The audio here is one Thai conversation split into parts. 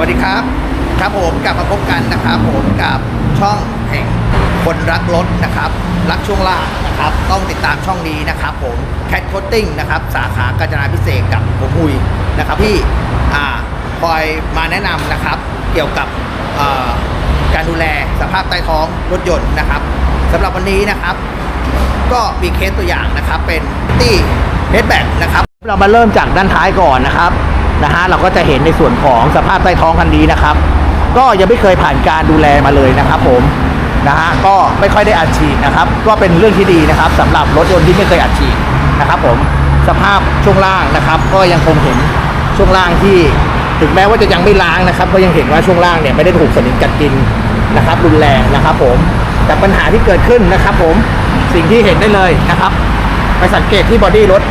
วัสดีครับ ครับผมกลับมาพบกันนะครับผมกับช่องแห่งคนรักรถนะครับรักช่วงล่างนะครับต้องติดตามช่องนี้นะครับผมแคทโคตติ้งนะครับสาขากาญจนาพิเศษกับผมหุยนะครับพี่อ่าคอยมาแนะนำนะครับเกี่ยวกับการดูแลสภาพใต้ท้องรถยนต์นะครับสำหรับวันนี้นะครับ ก็มีเคสตัวอย่างนะครับเป็นตี้เฮดแบ็นะครับเรามาเริ่มจากด้านท้ายก่อนนะครับ นะฮะเราก็จะเห็นในส่วนของสภาพใต้ท้องคันนี้นะครับ ก็ยังไม่เคยผ่านการดูแลมาเลยนะครับผมนะฮะก็ไม่ค่อยได้อัดฉีดนะครับ ก็เป็นเรื่องที่ดีนะครับสำหรับรถยนต์ที่ไม่เคยอัดฉีดนะครับผมสภาพช่วงล่างนะครับ ก็ยังคงเห็นช่วงล่างที่ถึงแม้ว่าจะยังไม่ล้างนะครับ ก็ยังเห็นว่าช่วงล่างเนี่ยไม่ได้ถูกสนิมกัดกินนะครับ รุนแรงนะครับ ผมแต่ปัญหาที่เกิดขึ้นนะครับ ผมสิ่งที่เห็นได้เลยนะครับ ไปสังเกตที่บอดี้รถ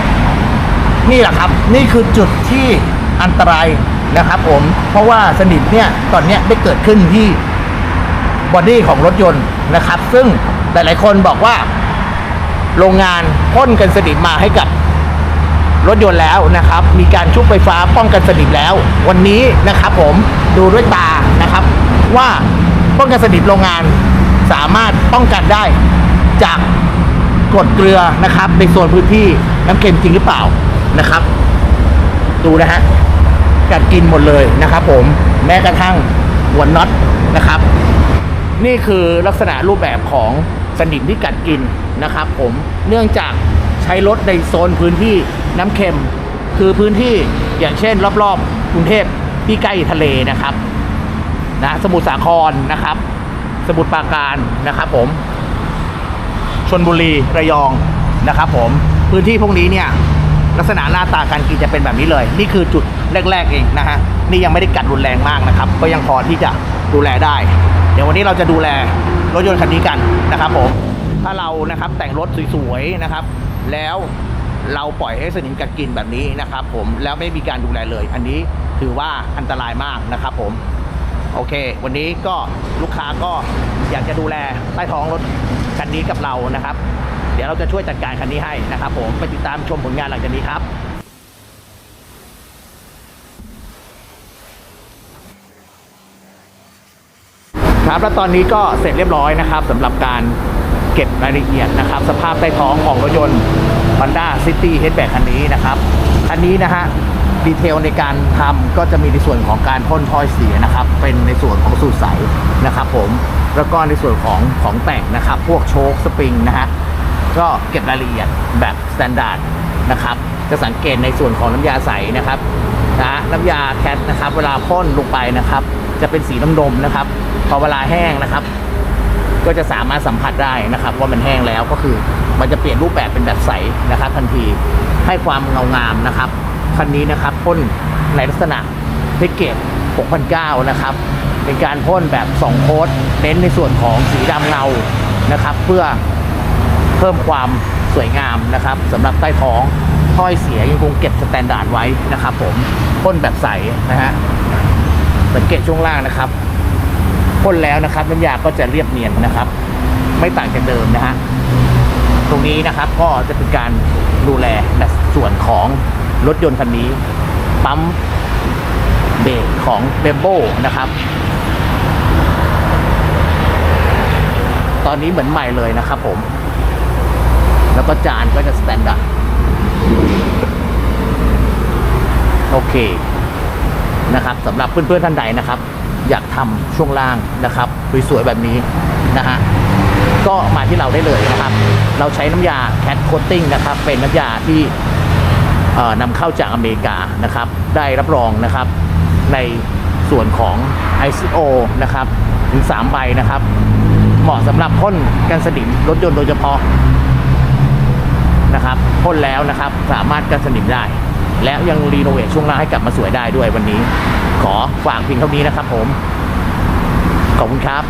นี่แหละครับ นี่คือจุดที่ อันตรายนะครับผม เพราะว่าสนิมเนี่ยตอนนี้ได้เกิดขึ้นที่บอดี้ของรถยนต์นะครับ ซึ่งหลายๆคนบอกว่า โรงงานพ่นกันสนิมมาให้กับรถยนต์แล้วนะครับ มีการชุบไฟฟ้าป้องกันสนิมแล้ว วันนี้นะครับผมดูด้วยตานะครับ ว่าป้องกันสนิมโรงงานสามารถป้องกันได้จากกรดเกลือนะครับ ในโซนพื้นที่น้ำเค็มจริงหรือเปล่านะครับ ดูนะฮะ กัดกินหมดเลยนะครับผมแม้กระทั่งหัวน็อตนะครับ นี่คือลักษณะรูปแบบของสนิมที่กัดกินนะครับผมเนื่องจากใช้รถในโซนพื้นที่น้ำเค็ม คือพื้นที่อย่างเช่น รอบๆกรุงเทพที่ใกล้ทะเลนะครับนะสมุทรสาครนะครับ สมุทรปราการนะครับผมชนบุรีระยองนะครับผมพื้นที่พวกนี้เนี่ยลักษณะหน้าตาการกินจะเป็นแบบนี้เลย นี่คือจุด แรกๆเองนะฮะนี่ยังไม่ได้กัดรุนแรงมากนะครับ ก็ยังพอที่จะดูแลได้ เดี๋ยววันนี้เราจะดูแลรถยนต์คันนี้กันนะครับผมถ้าเรานะครับแต่งรถสวยๆนะครับ แล้วเราปล่อยให้สนิมกัดกินแบบนี้นะครับ ผมแล้วไม่มีการดูแลเลย อันนี้ถือว่าอันตรายมากนะครับ ผมโอเค วันนี้ก็ลูกค้าก็อยากจะดูแลใต้ท้องรถคันนี้กับเรานะครับ เดี๋ยวเราจะช่วยจัดการคันนี้ให้นะครับ ผมไปติดตามชมผลงานหลังจากนี้ครับ ครับ แล้วตอนนี้ก็เสร็จเรียบร้อยนะครับสำหรับการเก็บรายละเอียดนะครับ สภาพใต้ท้องของรถยนต์ Honda City Hatchback คันนี้นะครับคันนี้นะฮะดีเทลในการทำก็จะมีในส่วนของการพ่นถ้อยเสียนะครับ เป็นในส่วนของสูตรใสนะครับผมแล้วก็ในส่วนของของแต่งนะครับ พวกโชคสปริงนะฮะก็เก็บรายละเอียดแบบสแตนดาร์ดนะครับ จะสังเกตในส่วนของน้ำยาใสนะครับนะน้ำยาแคทนะครับ เวลาพ่นลงไปนะครับ จะเป็นสีน้ำนมนะครับ พอเวลาแห้งนะครับ ก็จะสามารถสัมผัสได้นะครับ ว่ามันแห้งแล้วก็คือมันจะเปลี่ยนรูปแบบเป็นแบบใสนะครับ ทันทีให้ความเงางามนะครับคันนี้นะครับพ่นในลักษณะแพ็กเกจ6,009นะครับ เป็นการพ่นแบบ 2 โค้ดเน้นในส่วนของสีดำเงานะครับ เพื่อเพิ่มความสวยงามนะครับสำหรับใต้ท้องถ้อยเสียยังคงเก็บสแตนดาร์ดไว้นะครับ ผมพ่นแบบใสนะฮะสังเกตช่วงล่างนะครับ พ่นแล้วนะครับน้ำยาก็จะเรียบเนียนนะครับ ไม่ต่างจากเดิมนะฮะตรงนี้นะครับก็จะเป็นการดูแลส่วนของรถยนต์คันนี้ ปั๊มเบรกของเบมโบนะครับ ตอนนี้เหมือนใหม่เลยนะครับผม แล้วก็จานก็จะสแตนดาร์ดโอเคนะครับสำหรับเพื่อนๆท่านใดนะครับ อยากทำช่วงล่างนะครับสวยๆแบบนี้นะฮะก็มาที่เราได้เลยนะครับ เราใช้น้ำยาแคทโคตติ้งนะครับ เป็นน้ำยาที่เอ่อนำเข้าจากอเมริกานะครับ ได้รับรองนะครับในส่วนของ ICO นะครับถึง 3 ใบนะครับ เหมาะสำหรับพ่นกันสนิมรถยนต์โดยเฉพาะนะครับพ่นแล้วนะครับสามารถกันสนิมได้ แล้วยังรีโนเวทช่วงล่างให้กลับมาสวยได้ด้วยวันนี้ ขอฝากเพียงเท่านี้นะครับผม ขอบคุณครับ